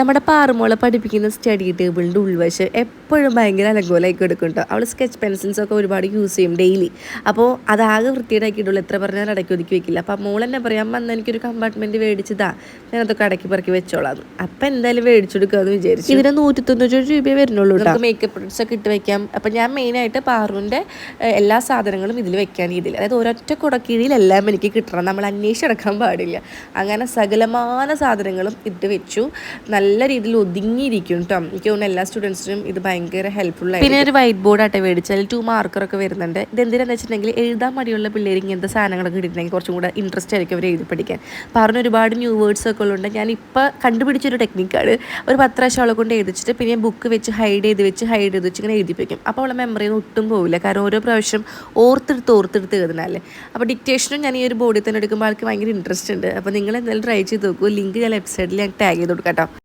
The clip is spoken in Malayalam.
നമ്മുടെ പാറുമോളെ പഠിപ്പിക്കുന്ന സ്റ്റഡി ടേബിളിന്റെ ഉൾവശം എപ്പോഴും ഭയങ്കര അലങ്കോലായി കൊടുക്കും കേട്ടോ അവൾ സ്കെച്ച് പെൻസിൽസൊക്കെ ഒരുപാട് യൂസ് ചെയ്യും ഡെയിലി അപ്പോൾ അതാകെ വൃത്തിയേടാക്കിയിട്ടുള്ളൂ എത്ര പറഞ്ഞാൽ അടക്കി ഒതുക്കി വെക്കില്ല. അപ്പോൾ മോൾ തന്നെ പറയാം അമ്മ എനിക്കൊരു കമ്പാർട്ട്മെന്റ് മേടിച്ചതാ. ഞാനതൊക്കെ അടക്കി പറക്കി വെച്ചോളാം അപ്പം എന്തായാലും മേടിച്ചു കൊടുക്കാമെന്ന് വിചാരിച്ചു. ഇതിന് നൂറ്റി തൊണ്ണൂറ്റൊരു രൂപയെ വരുന്നുള്ളൂ നമുക്ക് മേക്കപ്പ് പ്രൊഡക്ട്സ് ഒക്കെ ഇട്ട് വെക്കാം. അപ്പം ഞാൻ മെയിനായിട്ട് പാറുവിന്റെ എല്ലാ സാധനങ്ങളും ഇതിൽ വെക്കാൻ ഇതിൽ അതായത് ഒരൊറ്റ കുടക്കീഴിലെല്ലാം എനിക്ക് കിട്ടണം. നമ്മൾ അന്വേഷിച്ചടക്കാൻ പാടില്ല. അങ്ങനെ സകലമാന സാധനങ്ങളും ഇട്ട് വെച്ചു. നല്ല രീതിയിൽ ഒതുങ്ങിയിരിക്കും കേട്ടോ എനിക്ക് തോന്നുന്നു എല്ലാ സ്റ്റുഡൻസിനും ഇത് ഭയങ്കര ഹെൽപ്ഫുൾ ആയി പിന്നെ ഒരു വൈറ്റ് ബോർഡ് ആട്ടെ മേടിച്ചാൽ ടു മാർക്കറൊക്കെ വരുന്നുണ്ട്. ഇത് എന്തിനാന്ന് വെച്ചിട്ടുണ്ടെങ്കിൽ എഴുതാൻ മടിയുള്ള പിള്ളേർ ഇങ്ങനത്തെ സാധനങ്ങളൊക്കെ കിട്ടിയിട്ടുണ്ടെങ്കിൽ കുറച്ചും കൂടെ ഇൻട്രസ്റ്റ് ആയിരിക്കും അവർ എഴുതി പഠിക്കാൻ. പറഞ്ഞ ഒരുപാട് ന്യൂ വേർഡ്സ് ഒക്കെ ഉള്ളുണ്ട് ഞാൻ ഇപ്പോൾ കണ്ടുപിടിച്ചൊരു ടെക്നിക്കാണ് ഒരു പത്ത് പ്രാവശ്യം കൊണ്ട് എഴുതിച്ചിട്ട് പിന്നെ ബുക്ക് വെച്ച് ഹൈഡ് ചെയ്ത് വെച്ച് ഹൈഡ് ചെയ്ത് വെച്ച് ഇങ്ങനെ എഴുതിപ്പിക്കും അപ്പോൾ അവളെ മെമ്മറിയിൽ നിന്ന് ഒട്ടും പോവില്ല. കാരണം ഓരോ പ്രാവശ്യം ഓർത്തെടുത്ത് ഓർത്തെടുത്ത് എഴുതണല്ലേ അപ്പോൾ ഡിക്റ്റേഷനും ഞാൻ ഈ ഒരു ബോർഡിൽ തന്നെ എടുക്കുമ്പോൾ ആൾക്ക് ഭയങ്കര ഇൻട്രസ്റ്റ് ഉണ്ട്. അപ്പോൾ നിങ്ങൾ എന്തായാലും ട്രൈ ചെയ്ത് നോക്കൂ. ലിങ്ക് ഞാൻ വെബ്സൈറ്റിൽ ഞാൻ ടാഗ് ചെയ്ത് കൊടുക്കാം കേട്ടോ